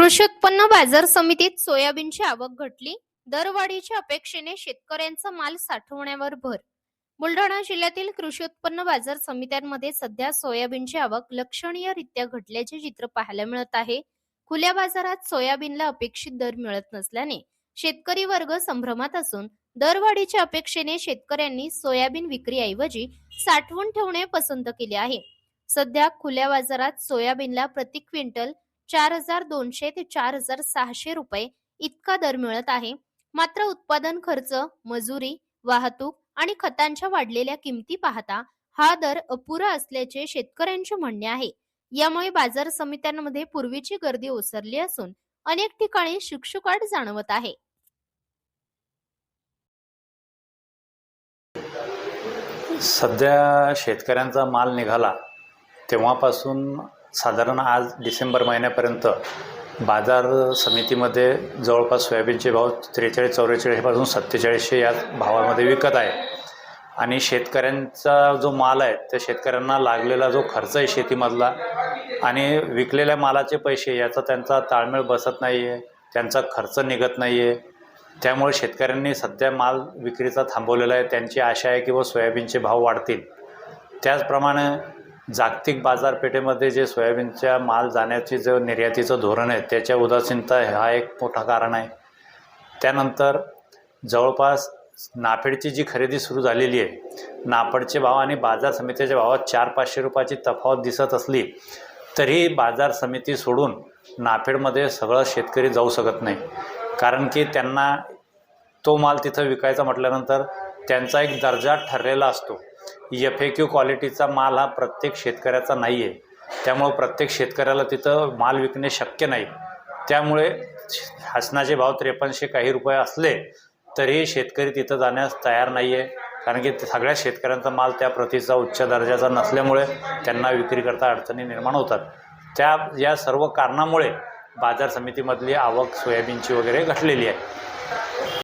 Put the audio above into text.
कृषी उत्पन्न बाजार समितीत सोयाबीनची आवक घटली. दरवाढीच्या अपेक्षेने शेतकऱ्यांचा माल साठवण्यावर भर. बुलढाणा जिल्ह्यातील कृषी उत्पन्न बाजार समित्यांमध्ये सध्या सोयाबीनची आवक लक्षणीयरित्या घटल्याचे चित्र पाहायला मिळत आहे. खुल्या बाजारात सोयाबीनला अपेक्षित दर मिळत नसल्याने शेतकरी वर्ग संभ्रमात असून दरवाढीच्या अपेक्षेने शेतकऱ्यांनी सोयाबीन विक्रीऐवजी साठवून ठेवणे पसंत केले आहे. सध्या खुल्या बाजारात सोयाबीनला प्रति क्विंटल चार हजार दोनशे ते चार हजार सहाशे रुपये इतका दर मिळत आहे. मात्र उत्पादन खर्च मजुरी वाहतूक आणि खतांच्या वाढलेल्या किमती पाहता हा दर अपुरा असल्याचे शेतकऱ्यांचे म्हणणे आहे. यामुळे बाजार समित्यांमध्ये पूर्वीची गर्दी ओसरली असून अनेक ठिकाणी शुकशुकाट जाणवत आहे. सध्या शेतकऱ्यांचा माल निघाला तेव्हापासून साधारण आज डिसेंबर महिन्यापर्यंत बाजार समितीमध्ये जवळपास सोयाबीनचे भाव त्रेचाळीस चौवेचाळीसपासून सत्तेचाळीसशे या भावामध्ये विकत आहे. आणि शेतकऱ्यांचा जो माल आहे त्या शेतकऱ्यांना लागलेला जो खर्च आहे शेतीमधला आणि विकलेल्या मालाचे पैसे याचा त्यांचा ताळमेळ बसत नाही आहे त्यांचा खर्च निघत नाही आहे त्यामुळे शेतकऱ्यांनी सध्या माल विक्रीचा थांबवलेला आहे. त्यांची आशा आहे की व सोयाबीनचे भाव वाढतील. त्याचप्रमाणे जागतिक बाजारपेठेमध्ये जे सोयाबीनच्या माल जाण्याची जो निर्यातीचं धोरण आहे त्याच्या उदासीनता हा एक मोठा कारण आहे. त्यानंतर जवळपास नाफेडची जी खरेदी सुरू झालेली आहे नाफेडचे भाव आणि बाजार समितीच्या भावात चार पाचशे रुपयाची तफावत दिसत असली तरी बाजार समिती सोडून नाफेडमध्ये सगळं शेतकरी जाऊ शकत नाही. कारण की त्यांना तो माल तिथं विकायचा म्हटल्यानंतर त्यांचा एक दर्जा ठरलेला असतो. एफ ए क्यू क्वालिटीचा माल हा प्रत्येक शेतकऱ्याचा नाही आहे त्यामुळं प्रत्येक शेतकऱ्याला तिथं माल विकणे शक्य नाही. त्यामुळे शासनाचे भाव त्रेपन्नशे काही रुपये असले तरीही शेतकरी तिथं जाण्यास तयार नाही आहे कारण की सगळ्या शेतकऱ्यांचा माल त्या प्रतीचा उच्च दर्जाचा नसल्यामुळे त्यांना विक्रीकरता अडचणी निर्माण होतात. त्या या सर्व कारणामुळे बाजार समितीमधली आवक सोयाबीनची वगैरे घटलेली आहे.